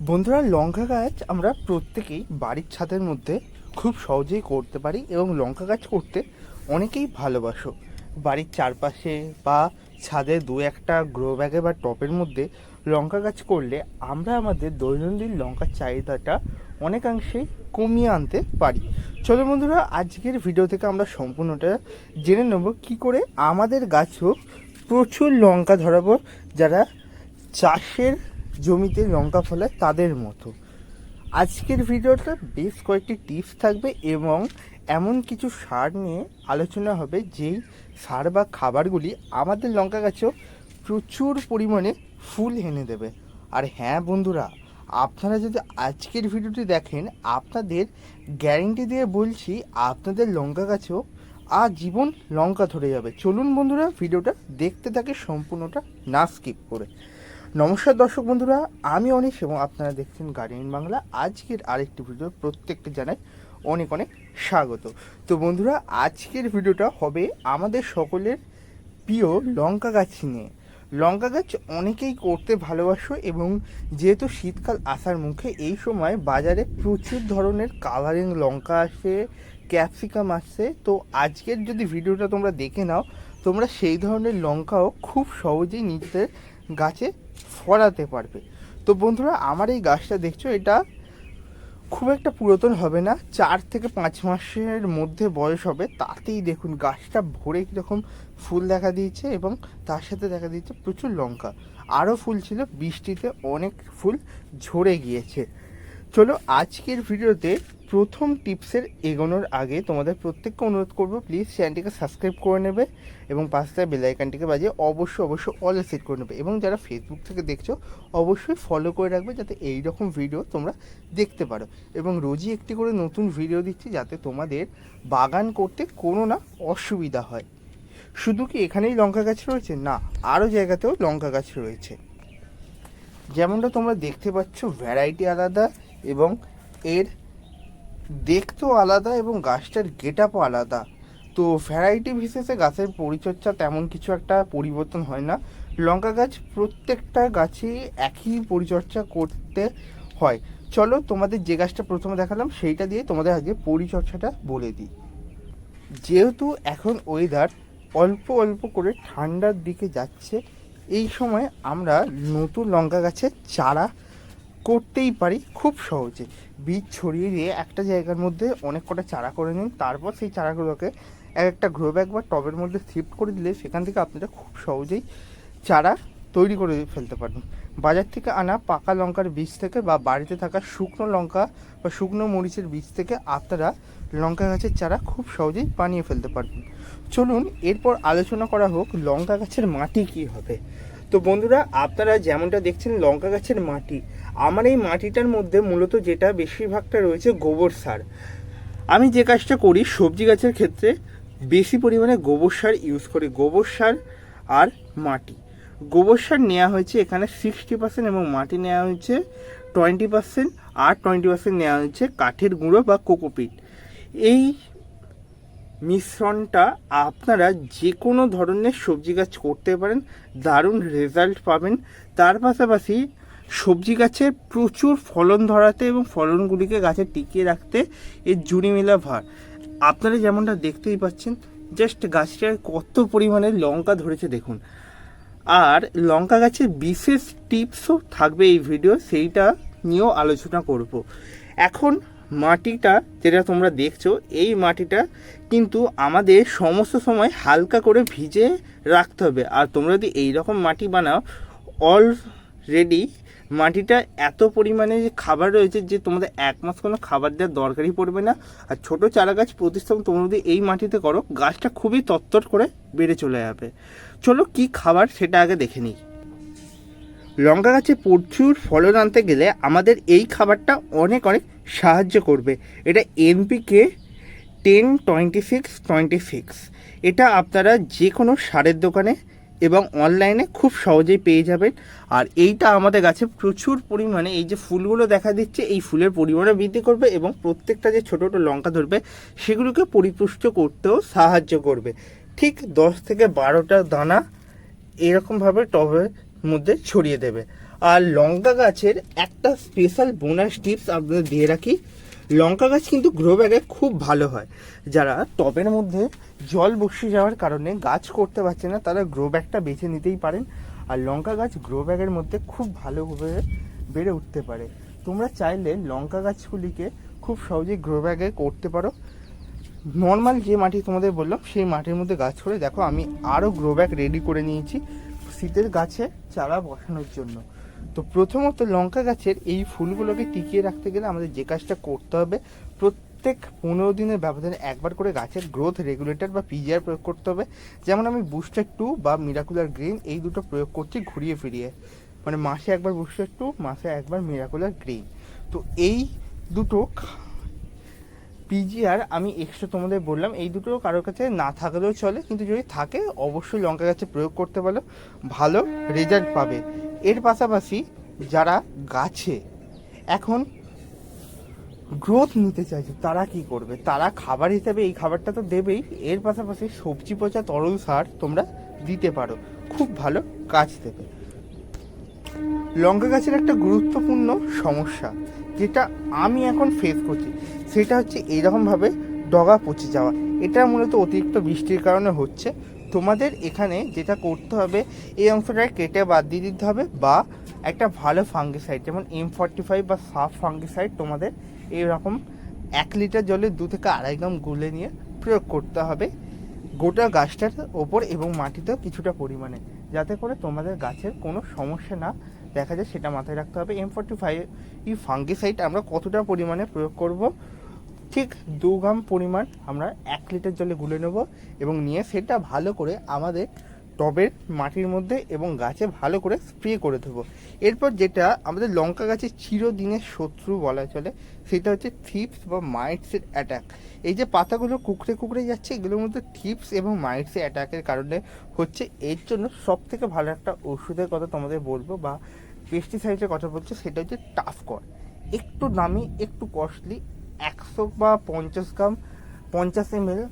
বন্ধুরা, লঙ্কা গাছ আমরা প্রত্যেকেই বাড়ির ছাদের মধ্যে খুব সহজেই করতে পারি এবং লঙ্কা গাছ করতে অনেকেই ভালোবাসো। বাড়ির চারপাশে বা ছাদে দু একটা গ্রো ব্যাগে বা টপের মধ্যে লঙ্কা গাছ করলে আমরা আমাদের দৈনন্দিন লঙ্কার চাহিদাটা অনেকাংশেই কমিয়ে আনতে পারি। চলো বন্ধুরা, আজকের ভিডিও থেকে আমরা সম্পূর্ণটা জেনে নেব কি করে আমাদের গাছও প্রচুর লঙ্কা ধরাবো যারা চাষের জমিতে লঙ্কা ফলায় তাদের মতো। আজকের ভিডিওটা বেশ কয়েকটি টিপস থাকবে এবং এমন কিছু সার নিয়ে আলোচনা হবে যেই সার বা খাবারগুলি আমাদের লঙ্কা গাছেও প্রচুর পরিমাণে ফুল এনে দেবে। আর হ্যাঁ বন্ধুরা, আপনারা যদি আজকের ভিডিওটি দেখেন, আপনাদের গ্যারেন্টি দিয়ে বলছি আপনাদের লঙ্কা গাছেও আজীবন লঙ্কা ধরে যাবে। চলুন বন্ধুরা, ভিডিওটা দেখতে থাকে সম্পূর্ণটা না স্কিপ করে। নমস্কার দর্শক বন্ধুরা, আমি অনিশ এবং আপনারা দেখছেন গার্ডিয়ান বাংলা। আজকের আরেকটি ভিডিও প্রত্যেককে জানাই অনেক অনেক স্বাগত। তো বন্ধুরা, আজকের ভিডিওটা হবে আমাদের সকলের প্রিয় লঙ্কা গাছ নিয়ে। লঙ্কা গাছ অনেকেই করতে ভালোবাসো এবং যেহেতু শীতকাল আসার মুখে, এই সময় বাজারে প্রচুর ধরনের কালারিং লঙ্কা আসে ক্যাপসিকাম আসছে তো আজকের যদি ভিডিওটা তোমরা দেখে নাও, তোমরা সেই ধরনের লঙ্কাও খুব সহজেই নিজেদের গাছে ফলাতে পারবে। তো বন্ধুরা, আমার এই গাছটা দেখছ, এটা খুব একটা পুরাতন হবে না, চার থেকে পাঁচ মাসের মধ্যে বয়স হবে। তাতেই দেখুন, গাছটা ভরে কীরকম ফুল দেখা দিয়েছে এবং তার সাথে দেখা দিয়েছে প্রচুর লঙ্কা। আরও ফুল ছিল, বৃষ্টিতে অনেক ফুল ঝরে গিয়েছে। চলো আজকের ভিডিওতে প্রথম টিপসের এগোনোর আগে তোমাদের প্রত্যেককে অনুরোধ করব প্লিজ চ্যানেলটিকে সাবস্ক্রাইব করে নেবে এবং পাশে বেলাইকানটিকে বাজিয়ে অবশ্যই অবশ্যই অল সেট করে নেবে এবং যারা ফেসবুক থেকে দেখছ, অবশ্যই ফলো করে রাখবে যাতে এই রকম ভিডিও তোমরা দেখতে পারো। এবং রোজই একটি করে নতুন ভিডিও দিচ্ছি যাতে তোমাদের বাগান করতে কোনো না অসুবিধা হয়। শুধু কি এখানেই লঙ্কা গাছ রয়েছে? না, আরও জায়গাতেও লঙ্কা গাছ রয়েছে। যেমনটা তোমরা দেখতে পাচ্ছ ভ্যারাইটি আলাদা এবং এর দেখতেও আলাদা এবং গাছটার গেট আপও আলাদা। তো ভ্যারাইটি বিশেষে গাছের পরিচর্যা তেমন কিছু একটা পরিবর্তন হয় না। লঙ্কা গাছ প্রত্যেকটা গাছে একই পরিচর্যা করতে হয়। চলো তোমাদের যে গাছটা প্রথমে দেখালাম, সেইটা দিয়ে তোমাদের আজকে পরিচর্যাটা বলে দিই। যেহেতু এখন ওয়েদার অল্প অল্প করে ঠান্ডার দিকে যাচ্ছে, এই সময় আমরা নতুন লঙ্কা গাছের চারা করতেই পারি খুব সহজে। বীজ ছড়িয়ে দিয়ে একটা জায়গার মধ্যে অনেক কটা চারা করে নিন, তারপর সেই চারাগুলোকে এক একটা গ্রো ব্যাগ বা টবের মধ্যে শিফট করে দিলে সেখান থেকে আপনারা খুব সহজেই চারা তৈরি করে ফেলতে পারেন বাজার থেকে আনা পাকা লঙ্কার বীজ থেকে বা বাড়িতে থাকা শুকনো লঙ্কা বা শুকনো মরিচের বীজ থেকে আপনারা লঙ্কা গাছের চারা খুব সহজেই বানিয়ে ফেলতে পারবেন। চলুন এরপর আলোচনা করা হোক লঙ্কা গাছের মাটি কী হবে। তো বন্ধুরা, আপনারা যেমনটা দেখছেন লঙ্কা গাছের মাটি আমার এই মাটিটার মধ্যে মূলত যেটা বেশিরভাগটা রয়েছে গোবর সার। আমি যে কাজটা করি, সবজি গাছের ক্ষেত্রে বেশি পরিমাণে গোবর সার ইউজ করি, গোবর সার আর মাটি। গোবর সার নেওয়া হয়েছে এখানে সিক্সটি পার্সেন্ট এবং মাটি নেওয়া হয়েছে টোয়েন্টি পার্সেন্ট আর টোয়েন্টি পার্সেন্ট নেওয়া হয়েছে কাঠের গুঁড়ো বা কোকোপিট এই মিশ্রণটা আপনারা যে কোনো ধরনের সবজি গাছ করতে পারেন, দারুণ রেজাল্ট পাবেন। তার পাশাপাশি সবজি গাছের প্রচুর ফলন ধরাতে এবং ফলনগুলিকে গাছে টিকিয়ে রাখতে এর জুড়ি মেলা ভার। আপনারা যেমনটা দেখতেই পাচ্ছেন জাস্ট গাছটার কত পরিমাণে লঙ্কা ধরেছে দেখুন। আর লঙ্কা গাছের বিশেষ টিপসও থাকবে এই ভিডিও সেইটা নিয়েও আলোচনা করব। এখন মাটিটা, যেটা তোমরা দেখছ, এই মাটিটা কিন্তু আমাদের সমস্ত সময় হালকা করে ভিজে রাখতে হবে। আর তোমরা যদি এই রকম মাটি বানাও অলরেডি মাটিটা এত পরিমাণে যে খাবার রয়েছে যে তোমাদের এক মাস কোনো খাবার দেওয়ার দরকারই পড়বে না। আর ছোট চারা গাছ প্রতিস্থাপন তোমরা যদি এই মাটিতে করো, গাছটা খুবই তত্তর করে বেড়ে চলে যাবে। চলো কি খাবার সেটা আগে দেখে নিই। লঙ্কা গাছে প্রচুর ফলন আনতে গেলে আমাদের এই খাবারটা অনেক অনেক সাহায্য করবে। এটা NPK ten twenty six twenty six এটা আপনারা যে কোনো সারের দোকানে এবং অনলাইনে খুব সহজেই পেয়ে যাবেন। আর এইটা আমাদের গাছে প্রচুর পরিমাণে এই যে ফুলগুলো দেখা দিচ্ছে, এই ফুলের পরিমাণও বৃদ্ধি করবে এবং প্রত্যেকটা যে ছোটো ছোটো লঙ্কা ধরবে, সেগুলোকে পরিপুষ্ট করতেও সাহায্য করবে। ঠিক দশ থেকে বারোটা দানা এরকমভাবে টবের মধ্যে ছড়িয়ে দেবে। আর লঙ্কা গাছের একটা স্পেশাল বোনাস টিপস আপনাদের দিয়ে রাখি। লঙ্কা গাছ কিন্তু গ্রো ব্যাগে খুব ভালো হয়। যারা টবের মধ্যে জল বসে যাওয়ার কারণে গাছ করতে পারছে না, তারা গ্রো ব্যাগটা বেছে নিতেই পারেন। আর লঙ্কা গাছ গ্রো ব্যাগের মধ্যে খুব ভালোভাবে বেড়ে উঠতে পারে। তোমরা চাইলে লঙ্কা গাছগুলিকে খুব সহজেই গ্রো ব্যাগে করতে পারো। নর্মাল যে মাটি তোমাদের বললাম, সেই মাটির মধ্যে গাছ করে দেখো, আমি আরও গ্রো ব্যাগ রেডি করে নিয়েছি শীতের গাছে চারা বসানোর জন্য। তো প্রথমত লঙ্কা গাছের এই ফুলগুলোকে টিকিয়ে রাখতে গেলে আমাদের যে কাজটা করতে হবে, প্রত্যেক পনেরো দিনের ব্যবধানে একবার করে গাছের গ্রোথ রেগুলেটর বা পিজিআর প্রয়োগ করতে হবে। যেমন আমি বুস্টার টু বা মিরাকুলার গ্রিন এই দুটো প্রয়োগ করছি ঘুরিয়ে ফিরিয়ে। মানে মাসে একবার বুস্টার টু মাসে একবার মিরাকুলার গ্রিন তো এই দুটো পিজিআর আমি এক্সট্রা তোমাদের বললাম, এই দুটো কারোর কাছে না থাকলেও চলে, কিন্তু যদি থাকে, অবশ্যই লঙ্কা গাছে প্রয়োগ করতে পারো ভালো রেজাল্ট পাবে। এর পাশাপাশি যারা গাছে এখন গ্রোথ নিতে চাইছে, তারা কি করবে? তারা খাবার হিসেবে এই খাবারটা তো দেবেই। এর পাশাপাশি সবজি পচা তরল সার তোমরা দিতে পারো। খুব ভালো কাজ দেবে। লঙ্কা গাছের একটা গুরুত্বপূর্ণ সমস্যা, যেটা আমি এখন ফেস করছি, সেটা হচ্ছে এইরকমভাবে ডগা পচে যাওয়া। এটা মূলত অতিরিক্ত বৃষ্টির কারণে হচ্ছে। তোমাদের এখানে যেটা করতে হবে, এই অংশটাকে কেটে বাদ দিয়ে দিতে হবে বা একটা ভালো ফাঙ্গিসাইড যেমন এম ফর্টি ফাইভ বা সাফ ফাঙ্গিসাইড তোমাদের এইরকম এক লিটার জলে দু থেকে আড়াই গ্রাম গুলে নিয়ে প্রয়োগ করতে হবে। গোটা গাছটার ওপর এবং মাটিতেও কিছুটা পরিমাণে, যাতে করে তোমাদের গাছের কোনো সমস্যা না দেখা যায়, সেটা মাথায় রাখতে হবে। এম ফর্টি ফাইভ এই ফাঙ্গিসাইড আমরা কতটা পরিমাণে প্রয়োগ করব ঠিক দু গ্রাম পরিমাণ আমরা এক লিটার জলে গুলে নেব এবং নিয়ে সেটা ভালো করে আমাদের টবের মাটির মধ্যে এবং গাছে ভালো করে স্প্রে করে দেবো এরপর যেটা আমাদের লঙ্কা গাছের চিরদিনের শত্রু বলা চলে, সেটা হচ্ছে থিপস বা মাইটসের অ্যাটাক। এই যে পাতাগুলো কুকড়ে কুকড়ে যাচ্ছে, এগুলোর মধ্যে থিপস এবং মাইটসের অ্যাটাকের কারণে হচ্ছে, এর জন্য সব থেকে ভালো একটা ওষুধের কথা তোমাদের বলব বা পেস্টিসাইডের কথা বলছো, সেটা হচ্ছে টাফকর। একটু দামি একটু কস্টলি একশো বা পঞ্চাশ গ্রাম, পঞ্চাশ এম এল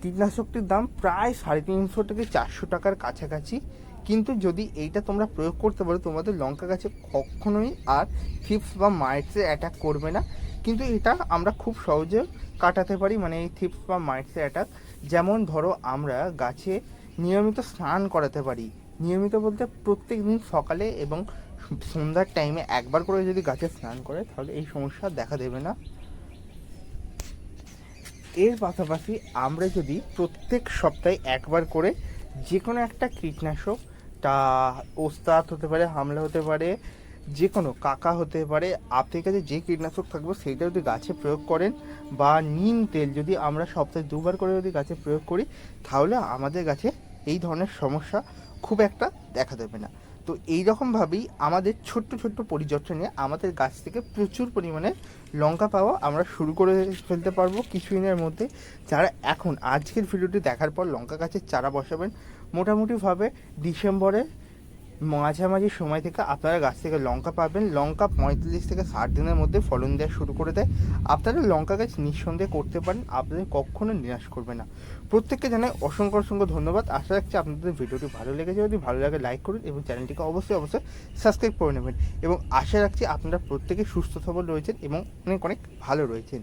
কীটনাশকটির দাম প্রায় সাড়ে তিনশো থেকে চারশো টাকার কাছাকাছি। কিন্তু যদি এইটা তোমরা প্রয়োগ করতে পারো, তোমাদের লঙ্কা গাছে কখনোই আর থিপস বা মাইটসে অ্যাটাক করবে না। কিন্তু এটা আমরা খুব সহজে কাটাতে পারি মানে এই থিপস বা মাইটসের অ্যাটাক যেমন ধরো আমরা গাছে নিয়মিত স্নান করাতে পারি। নিয়মিত বলতে প্রত্যেক দিন সকালে এবং সন্ধ্যার টাইমে একবার করে যদি গাছে স্নান করে, তাহলে এই সমস্যা দেখা দেবে না। এর পাশাপাশি আমরা যদি প্রত্যেক সপ্তাহে একবার করে যে কোনো একটা কীটনাশক, তা ওস্তাদ হতে পারে, হামলা হতে পারে যে কোনো কাকা হতে পারে, আপনার কাছে যে কীটনাশক থাকবে সেইটা যদি গাছে প্রয়োগ করেন বা নিম তেল যদি আমরা সপ্তাহে দুবার করে যদি গাছে প্রয়োগ করি, তাহলে আমাদের গাছে এই ধরনের সমস্যা খুব একটা দেখা দেবে না। তো এই রকমভাবেই আমাদের ছোট্ট ছোট্ট পরিচর্যা নিয়ে আমাদের গাছ থেকে প্রচুর পরিমাণে লঙ্কা পাওয়া আমরা শুরু করে ফেলতে পারব কিছুদিনের মধ্যে। যারা এখন আজকের ভিডিওটি দেখার পর লঙ্কা গাছের চারা বসাবেন, মোটামুটিভাবে ডিসেম্বরে মাঝামাঝি সময় থেকে আপনারা গাছ থেকে লঙ্কা পাবেন। লঙ্কা পঁয়তাল্লিশ থেকে ষাট দিনের মধ্যে ফলন দেওয়া শুরু করে দেয়। আপনারা লঙ্কা গাছ নিঃসন্দেহে করতে পারেন, আপনাদের কখনো নিরাশ করবে না। প্রত্যেককে জানাই অসংখ্য অসংখ্য ধন্যবাদ। আশা রাখছি আপনাদের ভিডিওটি ভালো লেগেছে। যদি ভালো লাগে, লাইক করুন এবং চ্যানেলটিকে অবশ্যই অবশ্যই সাবস্ক্রাইব করে নেবেন। এবং আশা রাখছি আপনারা প্রত্যেকে সুস্থ সবল রয়েছেন এবং অনেক অনেক ভালো রয়েছেন।